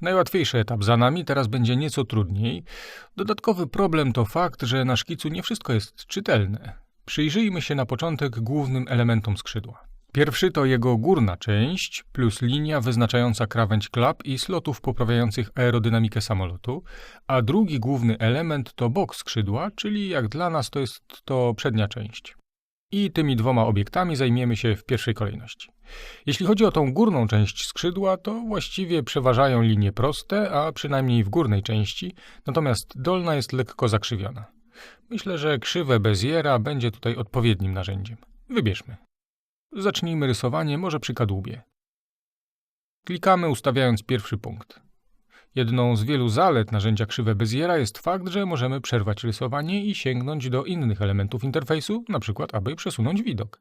Najłatwiejszy etap za nami, teraz będzie nieco trudniej. Dodatkowy problem to fakt, że na szkicu nie wszystko jest czytelne. Przyjrzyjmy się na początek głównym elementom skrzydła. Pierwszy to jego górna część, plus linia wyznaczająca krawędź klap i slotów poprawiających aerodynamikę samolotu, a drugi główny element to bok skrzydła, czyli jak dla nas to jest to przednia część. I tymi dwoma obiektami zajmiemy się w pierwszej kolejności. Jeśli chodzi o tą górną część skrzydła, to właściwie przeważają linie proste, a przynajmniej w górnej części, natomiast dolna jest lekko zakrzywiona. Myślę, że krzywe Beziera będzie tutaj odpowiednim narzędziem. Wybierzmy. Zacznijmy rysowanie może przy kadłubie. Klikamy ustawiając pierwszy punkt. Jedną z wielu zalet narzędzia krzywe Beziera jest fakt, że możemy przerwać rysowanie i sięgnąć do innych elementów interfejsu, np. aby przesunąć widok.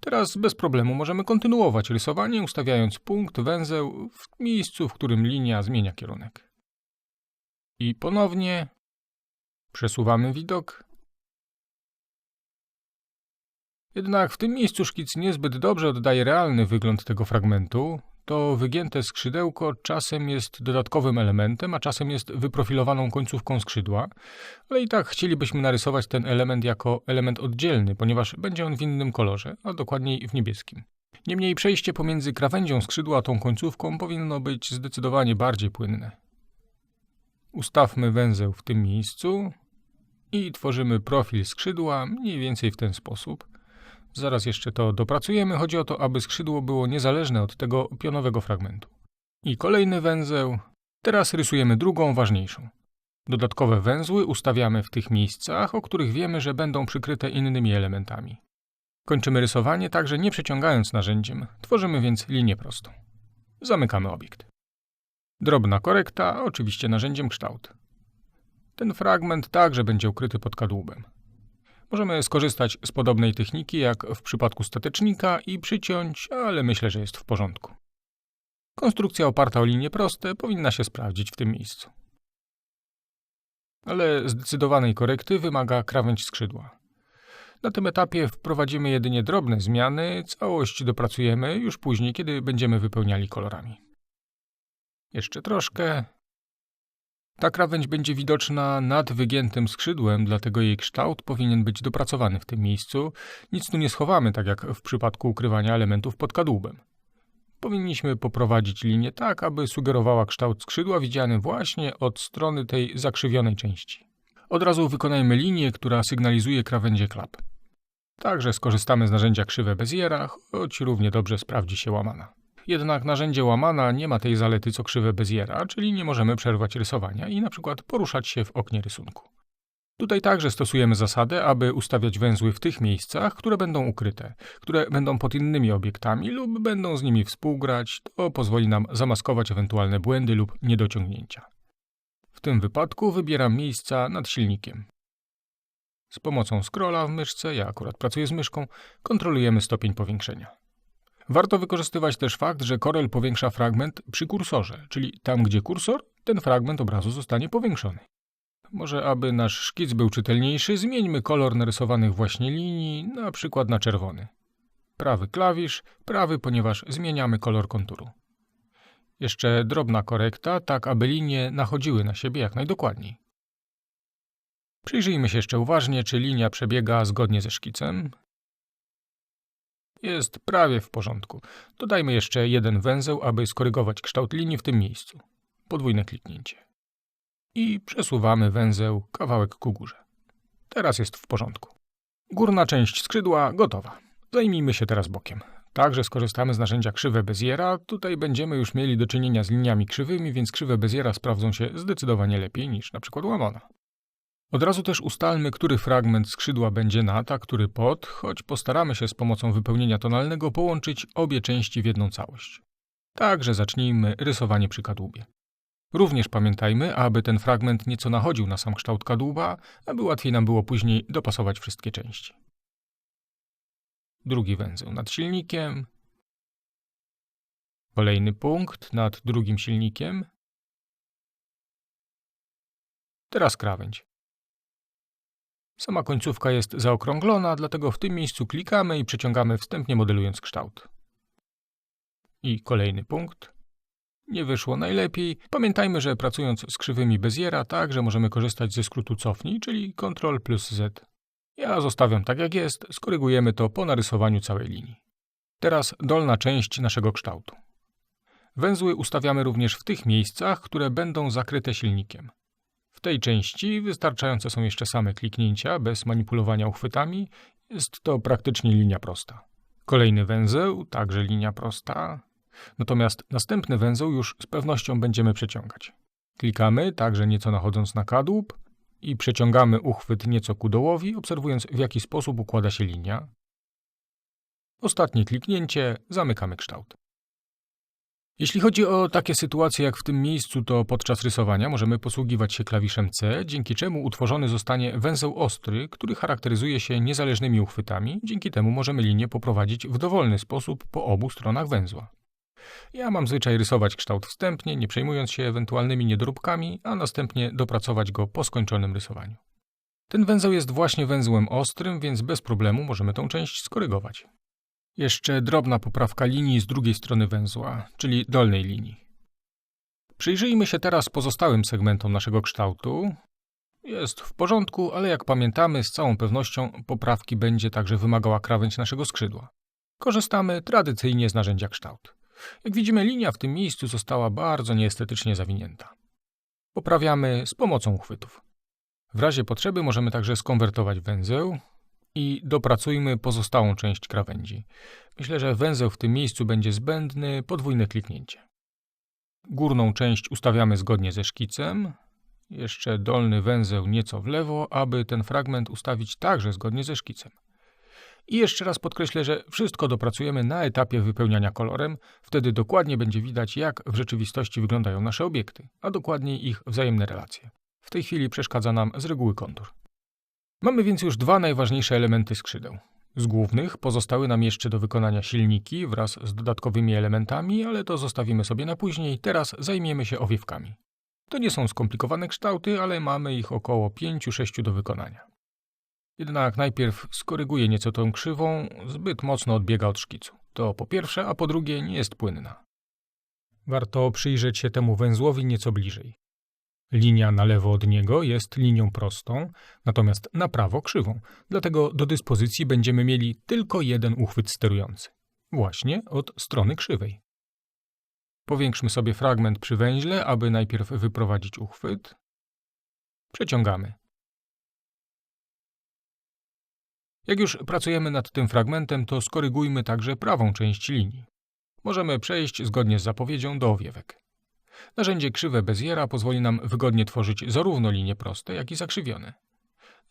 Teraz bez problemu możemy kontynuować rysowanie, ustawiając punkt, węzeł w miejscu, w którym linia zmienia kierunek. I ponownie przesuwamy widok. Jednak w tym miejscu szkic niezbyt dobrze oddaje realny wygląd tego fragmentu. To wygięte skrzydełko czasem jest dodatkowym elementem, a czasem jest wyprofilowaną końcówką skrzydła, ale i tak chcielibyśmy narysować ten element jako element oddzielny, ponieważ będzie on w innym kolorze, a dokładniej w niebieskim. Niemniej przejście pomiędzy krawędzią skrzydła a tą końcówką powinno być zdecydowanie bardziej płynne. Ustawmy węzeł w tym miejscu i tworzymy profil skrzydła mniej więcej w ten sposób. Zaraz jeszcze to dopracujemy. Chodzi o to, aby skrzydło było niezależne od tego pionowego fragmentu. I kolejny węzeł. Teraz rysujemy drugą, ważniejszą. Dodatkowe węzły ustawiamy w tych miejscach, o których wiemy, że będą przykryte innymi elementami. Kończymy rysowanie także nie przeciągając narzędziem, tworzymy więc linię prostą. Zamykamy obiekt. Drobna korekta, oczywiście narzędziem kształt. Ten fragment także będzie ukryty pod kadłubem. Możemy skorzystać z podobnej techniki jak w przypadku statecznika i przyciąć, ale myślę, że jest w porządku. Konstrukcja oparta o linie proste powinna się sprawdzić w tym miejscu. Ale zdecydowanej korekty wymaga krawędź skrzydła. Na tym etapie wprowadzimy jedynie drobne zmiany, całość dopracujemy już później, kiedy będziemy wypełniali kolorami. Jeszcze troszkę, ta krawędź będzie widoczna nad wygiętym skrzydłem, dlatego jej kształt powinien być dopracowany w tym miejscu. Nic tu nie schowamy, tak jak w przypadku ukrywania elementów pod kadłubem. Powinniśmy poprowadzić linię tak, aby sugerowała kształt skrzydła widziany właśnie od strony tej zakrzywionej części. Od razu wykonajmy linię, która sygnalizuje krawędzie klap. Także skorzystamy z narzędzia krzywe Beziera, choć równie dobrze sprawdzi się łamana. Jednak narzędzie łamana nie ma tej zalety co krzywe Beziera, czyli nie możemy przerwać rysowania i na przykład poruszać się w oknie rysunku. Tutaj także stosujemy zasadę, aby ustawiać węzły w tych miejscach, które będą ukryte, które będą pod innymi obiektami lub będą z nimi współgrać, to pozwoli nam zamaskować ewentualne błędy lub niedociągnięcia. W tym wypadku wybieram miejsca nad silnikiem. Z pomocą scrolla w myszce, ja akurat pracuję z myszką, kontrolujemy stopień powiększenia. Warto wykorzystywać też fakt, że Corel powiększa fragment przy kursorze, czyli tam, gdzie kursor, ten fragment obrazu zostanie powiększony. Może aby nasz szkic był czytelniejszy, zmieńmy kolor narysowanych właśnie linii, na przykład na czerwony. Prawy klawisz, prawy, ponieważ zmieniamy kolor konturu. Jeszcze drobna korekta, tak aby linie nachodziły na siebie jak najdokładniej. Przyjrzyjmy się jeszcze uważnie, czy linia przebiega zgodnie ze szkicem. Jest prawie w porządku. Dodajmy jeszcze jeden węzeł, aby skorygować kształt linii w tym miejscu. Podwójne kliknięcie. I przesuwamy węzeł kawałek ku górze. Teraz jest w porządku. Górna część skrzydła gotowa. Zajmijmy się teraz bokiem. Także skorzystamy z narzędzia krzywe Beziera. Tutaj będziemy już mieli do czynienia z liniami krzywymi, więc krzywe Beziera sprawdzą się zdecydowanie lepiej niż na przykład łamana. Od razu też ustalmy, który fragment skrzydła będzie nad, a który pod, choć postaramy się z pomocą wypełnienia tonalnego połączyć obie części w jedną całość. Także zacznijmy rysowanie przy kadłubie. Również pamiętajmy, aby ten fragment nieco nachodził na sam kształt kadłuba, aby łatwiej nam było później dopasować wszystkie części. Drugi węzeł nad silnikiem. Kolejny punkt nad drugim silnikiem. Teraz krawędź. Sama końcówka jest zaokrąglona, dlatego w tym miejscu klikamy i przeciągamy wstępnie modelując kształt. I kolejny punkt. Nie wyszło najlepiej. Pamiętajmy, że pracując z krzywymi Beziera także możemy korzystać ze skrótu cofnij, czyli Ctrl plus Z. Ja zostawiam tak jak jest, skorygujemy to po narysowaniu całej linii. Teraz dolna część naszego kształtu. Węzły ustawiamy również w tych miejscach, które będą zakryte silnikiem. Tej części wystarczające są jeszcze same kliknięcia, bez manipulowania uchwytami. Jest to praktycznie linia prosta. Kolejny węzeł, także linia prosta. Natomiast następny węzeł już z pewnością będziemy przeciągać. Klikamy, także nieco nachodząc na kadłub i przeciągamy uchwyt nieco ku dołowi, obserwując w jaki sposób układa się linia. Ostatnie kliknięcie, zamykamy kształt. Jeśli chodzi o takie sytuacje jak w tym miejscu, to podczas rysowania możemy posługiwać się klawiszem C, dzięki czemu utworzony zostanie węzeł ostry, który charakteryzuje się niezależnymi uchwytami, dzięki temu możemy linię poprowadzić w dowolny sposób po obu stronach węzła. Ja mam zwyczaj rysować kształt wstępnie, nie przejmując się ewentualnymi niedoróbkami, a następnie dopracować go po skończonym rysowaniu. Ten węzeł jest właśnie węzłem ostrym, więc bez problemu możemy tą część skorygować. Jeszcze drobna poprawka linii z drugiej strony węzła, czyli dolnej linii. Przyjrzyjmy się teraz pozostałym segmentom naszego kształtu. Jest w porządku, ale jak pamiętamy, z całą pewnością poprawki będzie także wymagała krawędź naszego skrzydła. Korzystamy tradycyjnie z narzędzia kształt. Jak widzimy, linia w tym miejscu została bardzo nieestetycznie zawinięta. Poprawiamy z pomocą uchwytów. W razie potrzeby możemy także skonwertować węzeł, i dopracujmy pozostałą część krawędzi. Myślę, że węzeł w tym miejscu będzie zbędny, podwójne kliknięcie. Górną część ustawiamy zgodnie ze szkicem, jeszcze dolny węzeł nieco w lewo, aby ten fragment ustawić także zgodnie ze szkicem. I jeszcze raz podkreślę, że wszystko dopracujemy na etapie wypełniania kolorem, wtedy dokładnie będzie widać, jak w rzeczywistości wyglądają nasze obiekty, a dokładniej ich wzajemne relacje. W tej chwili przeszkadza nam z reguły kontur. Mamy więc już dwa najważniejsze elementy skrzydeł. Z głównych pozostały nam jeszcze do wykonania silniki wraz z dodatkowymi elementami, ale to zostawimy sobie na później. Teraz zajmiemy się owiewkami. To nie są skomplikowane kształty, ale mamy ich około 5-6 do wykonania. Jednak najpierw skoryguję nieco tą krzywą, zbyt mocno odbiega od szkicu. To po pierwsze, a po drugie nie jest płynna. Warto przyjrzeć się temu węzłowi nieco bliżej. Linia na lewo od niego jest linią prostą, natomiast na prawo krzywą, dlatego do dyspozycji będziemy mieli tylko jeden uchwyt sterujący. Właśnie od strony krzywej. Powiększmy sobie fragment przy węźle, aby najpierw wyprowadzić uchwyt. Przeciągamy. Jak już pracujemy nad tym fragmentem, to skorygujmy także prawą część linii. Możemy przejść zgodnie z zapowiedzią do owiewek. Narzędzie krzywe Beziera pozwoli nam wygodnie tworzyć zarówno linie proste, jak i zakrzywione.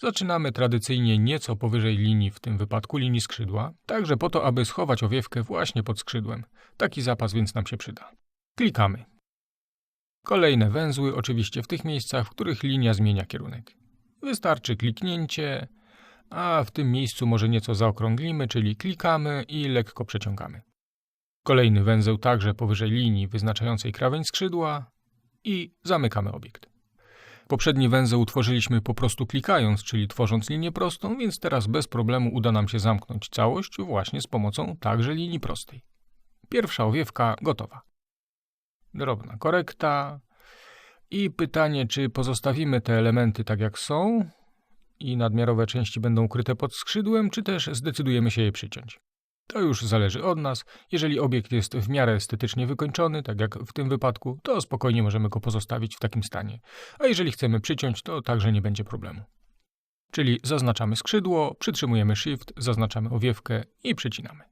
Zaczynamy tradycyjnie nieco powyżej linii, w tym wypadku linii skrzydła, także po to, aby schować owiewkę właśnie pod skrzydłem. Taki zapas więc nam się przyda. Klikamy. Kolejne węzły oczywiście w tych miejscach, w których linia zmienia kierunek. Wystarczy kliknięcie, a w tym miejscu może nieco zaokrąglimy, czyli klikamy i lekko przeciągamy. Kolejny węzeł także powyżej linii wyznaczającej krawędź skrzydła i zamykamy obiekt. Poprzedni węzeł utworzyliśmy po prostu klikając, czyli tworząc linię prostą, więc teraz bez problemu uda nam się zamknąć całość właśnie z pomocą także linii prostej. Pierwsza owiewka gotowa. Drobna korekta i pytanie, czy pozostawimy te elementy tak jak są i nadmiarowe części będą ukryte pod skrzydłem, czy też zdecydujemy się je przyciąć. To już zależy od nas. Jeżeli obiekt jest w miarę estetycznie wykończony, tak jak w tym wypadku, to spokojnie możemy go pozostawić w takim stanie. A jeżeli chcemy przyciąć, to także nie będzie problemu. Czyli zaznaczamy skrzydło, przytrzymujemy Shift, zaznaczamy owiewkę i przycinamy.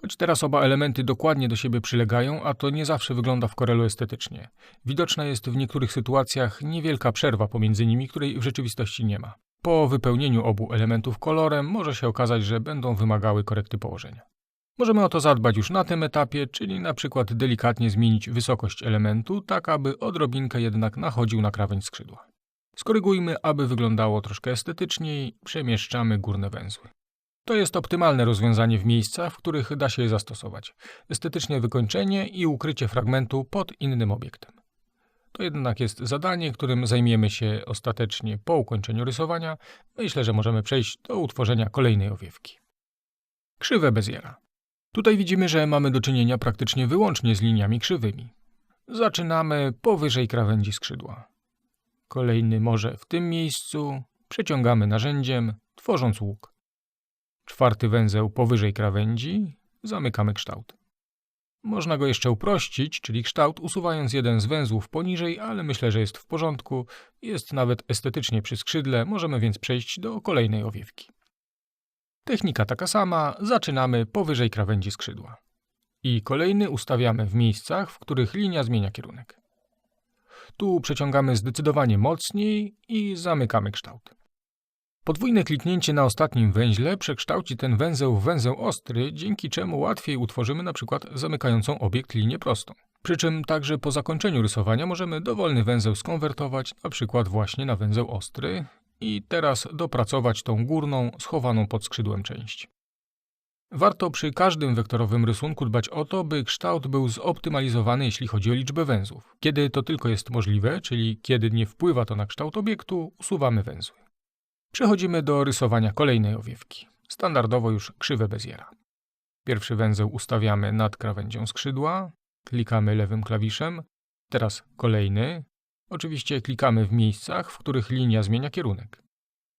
Choć teraz oba elementy dokładnie do siebie przylegają, a to nie zawsze wygląda w Corelu estetycznie. Widoczna jest w niektórych sytuacjach niewielka przerwa pomiędzy nimi, której w rzeczywistości nie ma. Po wypełnieniu obu elementów kolorem może się okazać, że będą wymagały korekty położenia. Możemy o to zadbać już na tym etapie, czyli na przykład delikatnie zmienić wysokość elementu, tak aby odrobinkę jednak nachodził na krawędź skrzydła. Skorygujmy, aby wyglądało troszkę estetyczniej, przemieszczamy górne węzły. To jest optymalne rozwiązanie w miejscach, w których da się je zastosować. Estetyczne wykończenie i ukrycie fragmentu pod innym obiektem. To jednak jest zadanie, którym zajmiemy się ostatecznie po ukończeniu rysowania. Myślę, że możemy przejść do utworzenia kolejnej owiewki. Krzywe Beziera. Tutaj widzimy, że mamy do czynienia praktycznie wyłącznie z liniami krzywymi. Zaczynamy powyżej krawędzi skrzydła. Kolejny może w tym miejscu, przeciągamy narzędziem, tworząc łuk. Czwarty węzeł powyżej krawędzi, zamykamy kształt. Można go jeszcze uprościć, czyli kształt, usuwając jeden z węzłów poniżej, ale myślę, że jest w porządku. Jest nawet estetycznie przy skrzydle, możemy więc przejść do kolejnej owiewki. Technika taka sama, zaczynamy powyżej krawędzi skrzydła. I kolejny ustawiamy w miejscach, w których linia zmienia kierunek. Tu przeciągamy zdecydowanie mocniej i zamykamy kształt. Podwójne kliknięcie na ostatnim węźle przekształci ten węzeł w węzeł ostry, dzięki czemu łatwiej utworzymy np. zamykającą obiekt linię prostą. Przy czym także po zakończeniu rysowania możemy dowolny węzeł skonwertować np. właśnie na węzeł ostry i teraz dopracować tą górną, schowaną pod skrzydłem część. Warto przy każdym wektorowym rysunku dbać o to, by kształt był zoptymalizowany, jeśli chodzi o liczbę węzłów. Kiedy to tylko jest możliwe, czyli kiedy nie wpływa to na kształt obiektu, usuwamy węzły. Przechodzimy do rysowania kolejnej owiewki. Standardowo już krzywe Beziera. Pierwszy węzeł ustawiamy nad krawędzią skrzydła, klikamy lewym klawiszem. Teraz kolejny. Oczywiście klikamy w miejscach, w których linia zmienia kierunek.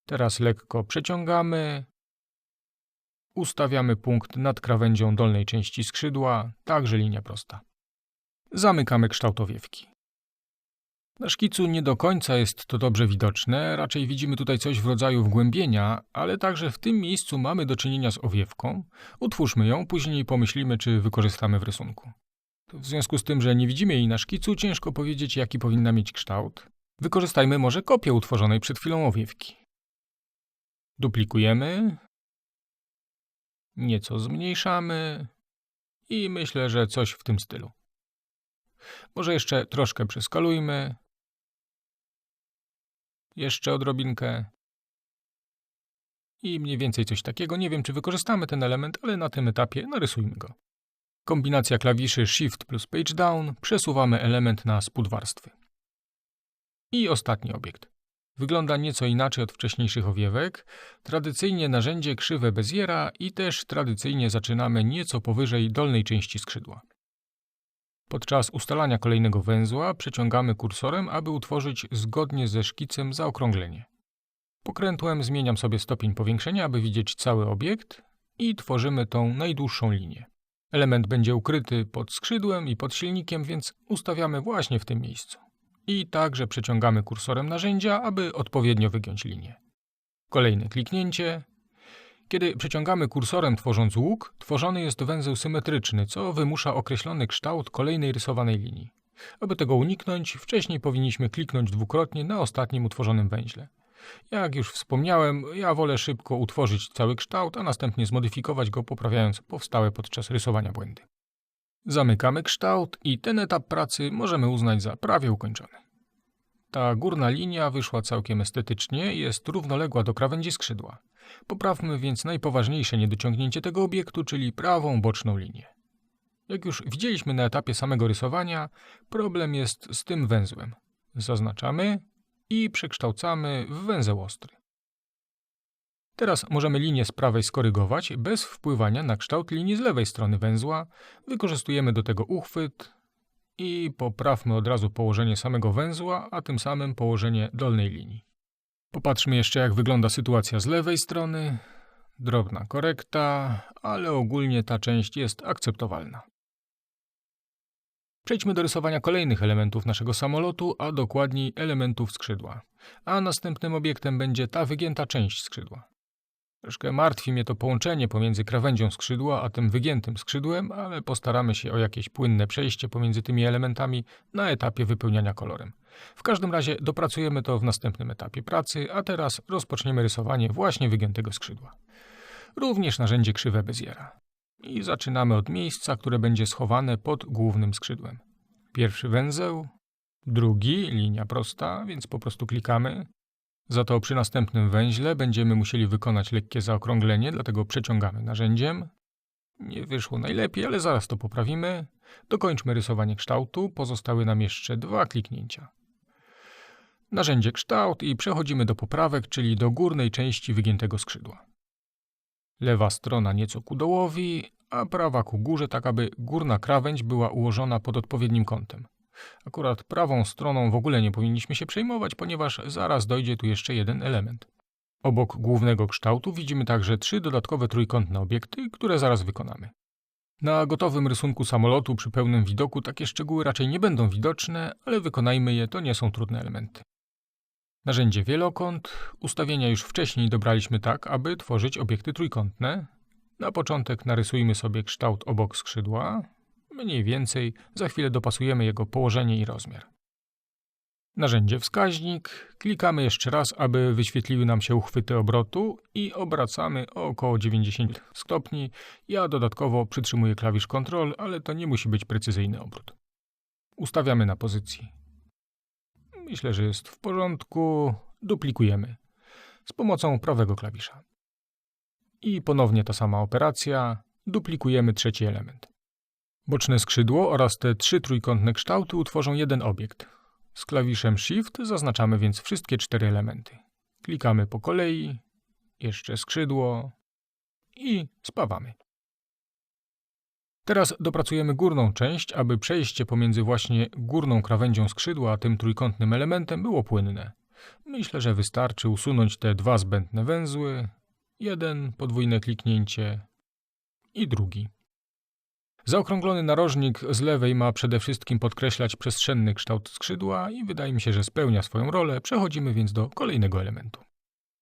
Teraz lekko przeciągamy. Ustawiamy punkt nad krawędzią dolnej części skrzydła, także linia prosta. Zamykamy kształt owiewki. Na szkicu nie do końca jest to dobrze widoczne, raczej widzimy tutaj coś w rodzaju wgłębienia, ale także w tym miejscu mamy do czynienia z owiewką. Utwórzmy ją, później pomyślimy, czy wykorzystamy w rysunku. W związku z tym, że nie widzimy jej na szkicu, ciężko powiedzieć, jaki powinna mieć kształt. Wykorzystajmy może kopię utworzonej przed chwilą owiewki. Duplikujemy, nieco zmniejszamy i myślę, że coś w tym stylu. Może jeszcze troszkę przeskalujmy, jeszcze odrobinkę. I mniej więcej coś takiego. Nie wiem, czy wykorzystamy ten element, ale na tym etapie narysujmy go. Kombinacja klawiszy Shift plus Page Down. Przesuwamy element na spód warstwy. I ostatni obiekt. Wygląda nieco inaczej od wcześniejszych owiewek. Tradycyjnie narzędzie krzywe Beziera i też tradycyjnie zaczynamy nieco powyżej dolnej części skrzydła. Podczas ustalania kolejnego węzła przeciągamy kursorem, aby utworzyć zgodnie ze szkicem zaokrąglenie. Pokrętłem zmieniam sobie stopień powiększenia, aby widzieć cały obiekt i tworzymy tą najdłuższą linię. Element będzie ukryty pod skrzydłem i pod silnikiem, więc ustawiamy właśnie w tym miejscu. I także przeciągamy kursorem narzędzia, aby odpowiednio wygiąć linię. Kolejne kliknięcie kiedy przeciągamy kursorem tworząc łuk, tworzony jest węzeł symetryczny, co wymusza określony kształt kolejnej rysowanej linii. Aby tego uniknąć, wcześniej powinniśmy kliknąć dwukrotnie na ostatnim utworzonym węźle. Jak już wspomniałem, ja wolę szybko utworzyć cały kształt, a następnie zmodyfikować go, poprawiając powstałe podczas rysowania błędy. Zamykamy kształt i ten etap pracy możemy uznać za prawie ukończony. Ta górna linia wyszła całkiem estetycznie i jest równoległa do krawędzi skrzydła. Poprawmy więc najpoważniejsze niedociągnięcie tego obiektu, czyli prawą boczną linię. Jak już widzieliśmy na etapie samego rysowania, problem jest z tym węzłem. Zaznaczamy i przekształcamy w węzeł ostry. Teraz możemy linię z prawej skorygować bez wpływania na kształt linii z lewej strony węzła. Wykorzystujemy do tego uchwyt i poprawmy od razu położenie samego węzła, a tym samym położenie dolnej linii. Popatrzmy jeszcze, jak wygląda sytuacja z lewej strony. Drobna korekta, ale ogólnie ta część jest akceptowalna. Przejdźmy do rysowania kolejnych elementów naszego samolotu, a dokładniej elementów skrzydła. A następnym obiektem będzie ta wygięta część skrzydła. Troszkę martwi mnie to połączenie pomiędzy krawędzią skrzydła a tym wygiętym skrzydłem, ale postaramy się o jakieś płynne przejście pomiędzy tymi elementami na etapie wypełniania kolorem. W każdym razie dopracujemy to w następnym etapie pracy, a teraz rozpoczniemy rysowanie właśnie wygiętego skrzydła. Również narzędzie krzywe Beziera. I zaczynamy od miejsca, które będzie schowane pod głównym skrzydłem. Pierwszy węzeł, drugi, linia prosta, więc po prostu klikamy. Za to przy następnym węźle będziemy musieli wykonać lekkie zaokrąglenie, dlatego przeciągamy narzędziem. Nie wyszło najlepiej, ale zaraz to poprawimy. Dokończmy rysowanie kształtu, pozostały nam jeszcze dwa kliknięcia. Narzędzie kształt i przechodzimy do poprawek, czyli do górnej części wygiętego skrzydła. Lewa strona nieco ku dołowi, a prawa ku górze, tak aby górna krawędź była ułożona pod odpowiednim kątem. Akurat prawą stroną w ogóle nie powinniśmy się przejmować, ponieważ zaraz dojdzie tu jeszcze jeden element. Obok głównego kształtu widzimy także trzy dodatkowe trójkątne obiekty, które zaraz wykonamy. Na gotowym rysunku samolotu przy pełnym widoku takie szczegóły raczej nie będą widoczne, ale wykonajmy je, to nie są trudne elementy. Narzędzie wielokąt. Ustawienia już wcześniej dobraliśmy tak, aby tworzyć obiekty trójkątne. Na początek narysujmy sobie kształt obok skrzydła. Mniej więcej, za chwilę dopasujemy jego położenie i rozmiar. Narzędzie wskaźnik. Klikamy jeszcze raz, aby wyświetliły nam się uchwyty obrotu i obracamy o około 90 stopni. Ja dodatkowo przytrzymuję klawisz Ctrl, ale to nie musi być precyzyjny obrót. Ustawiamy na pozycji. Myślę, że jest w porządku. Duplikujemy z pomocą prawego klawisza. I ponownie ta sama operacja. Duplikujemy trzeci element. Boczne skrzydło oraz te trzy trójkątne kształty utworzą jeden obiekt. Z klawiszem Shift zaznaczamy więc wszystkie cztery elementy. Klikamy po kolei, jeszcze skrzydło i spawamy. Teraz dopracujemy górną część, aby przejście pomiędzy właśnie górną krawędzią skrzydła a tym trójkątnym elementem było płynne. Myślę, że wystarczy usunąć te dwa zbędne węzły, jeden podwójne kliknięcie i drugi. Zaokrąglony narożnik z lewej ma przede wszystkim podkreślać przestrzenny kształt skrzydła i wydaje mi się, że spełnia swoją rolę. Przechodzimy więc do kolejnego elementu.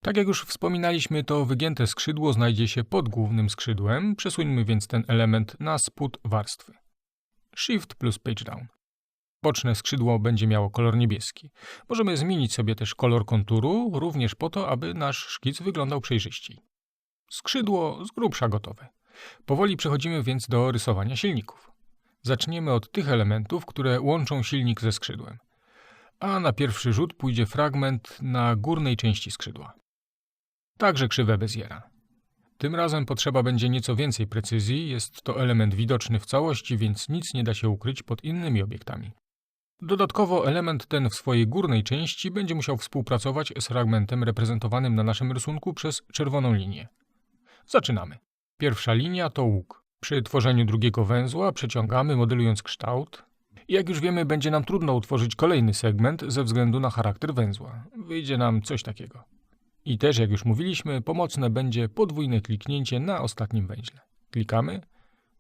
Tak jak już wspominaliśmy, to wygięte skrzydło znajdzie się pod głównym skrzydłem. Przesuńmy więc ten element na spód warstwy. Shift plus Page Down. Boczne skrzydło będzie miało kolor niebieski. Możemy zmienić sobie też kolor konturu, również po to, aby nasz szkic wyglądał przejrzyściej. Skrzydło z grubsza gotowe. Powoli przechodzimy więc do rysowania silników. Zaczniemy od tych elementów, które łączą silnik ze skrzydłem. A na pierwszy rzut pójdzie fragment na górnej części skrzydła. Także krzywe Beziera. Tym razem potrzeba będzie nieco więcej precyzji, jest to element widoczny w całości, więc nic nie da się ukryć pod innymi obiektami. Dodatkowo element ten w swojej górnej części będzie musiał współpracować z fragmentem reprezentowanym na naszym rysunku przez czerwoną linię. Zaczynamy. Pierwsza linia to łuk. Przy tworzeniu drugiego węzła przeciągamy, modelując kształt. Jak już wiemy, będzie nam trudno utworzyć kolejny segment ze względu na charakter węzła. Wyjdzie nam coś takiego. I też, jak już mówiliśmy, pomocne będzie podwójne kliknięcie na ostatnim węźle. Klikamy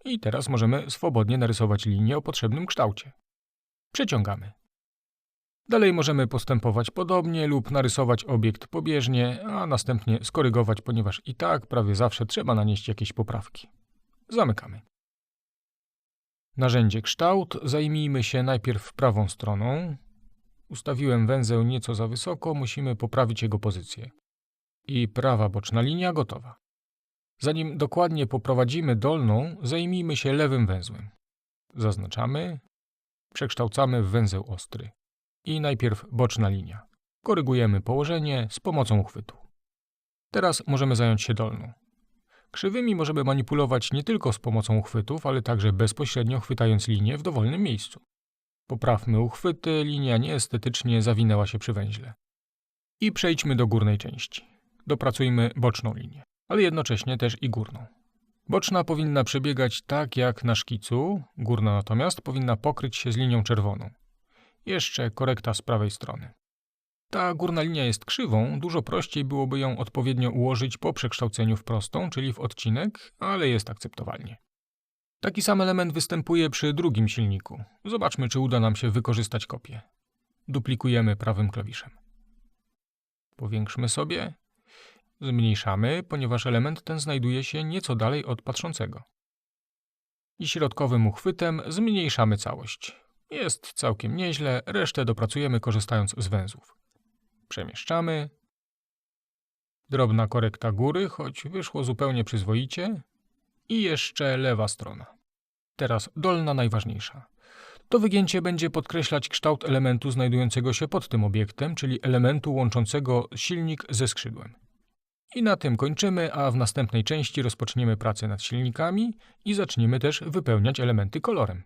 i teraz możemy swobodnie narysować linię o potrzebnym kształcie. Przeciągamy. Dalej możemy postępować podobnie lub narysować obiekt pobieżnie, a następnie skorygować, ponieważ i tak prawie zawsze trzeba nanieść jakieś poprawki. Zamykamy. Narzędzie kształt. Zajmijmy się najpierw prawą stroną. Ustawiłem węzeł nieco za wysoko, musimy poprawić jego pozycję. I prawa boczna linia gotowa. Zanim dokładnie poprowadzimy dolną, zajmijmy się lewym węzłem. Zaznaczamy, przekształcamy w węzeł ostry i najpierw boczna linia. Korygujemy położenie z pomocą uchwytu. Teraz możemy zająć się dolną. Krzywymi możemy manipulować nie tylko z pomocą uchwytów, ale także bezpośrednio chwytając linię w dowolnym miejscu. Poprawmy uchwyty, linia nieestetycznie zawinęła się przy węźle. I przejdźmy do górnej części. Dopracujmy boczną linię, ale jednocześnie też i górną. Boczna powinna przebiegać tak jak na szkicu, górna natomiast powinna pokryć się z linią czerwoną. Jeszcze korekta z prawej strony. Ta górna linia jest krzywą, dużo prościej byłoby ją odpowiednio ułożyć po przekształceniu w prostą, czyli w odcinek, ale jest akceptowalnie. Taki sam element występuje przy drugim silniku. Zobaczmy, czy uda nam się wykorzystać kopię. Duplikujemy prawym klawiszem. Powiększmy sobie. Zmniejszamy, ponieważ element ten znajduje się nieco dalej od patrzącego. I środkowym uchwytem zmniejszamy całość. Jest całkiem nieźle, resztę dopracujemy korzystając z węzłów. Przemieszczamy. Drobna korekta góry, choć wyszło zupełnie przyzwoicie. I jeszcze lewa strona. Teraz dolna najważniejsza. To wygięcie będzie podkreślać kształt elementu znajdującego się pod tym obiektem, czyli elementu łączącego silnik ze skrzydłem. I na tym kończymy, a w następnej części rozpoczniemy pracę nad silnikami i zaczniemy też wypełniać elementy kolorem.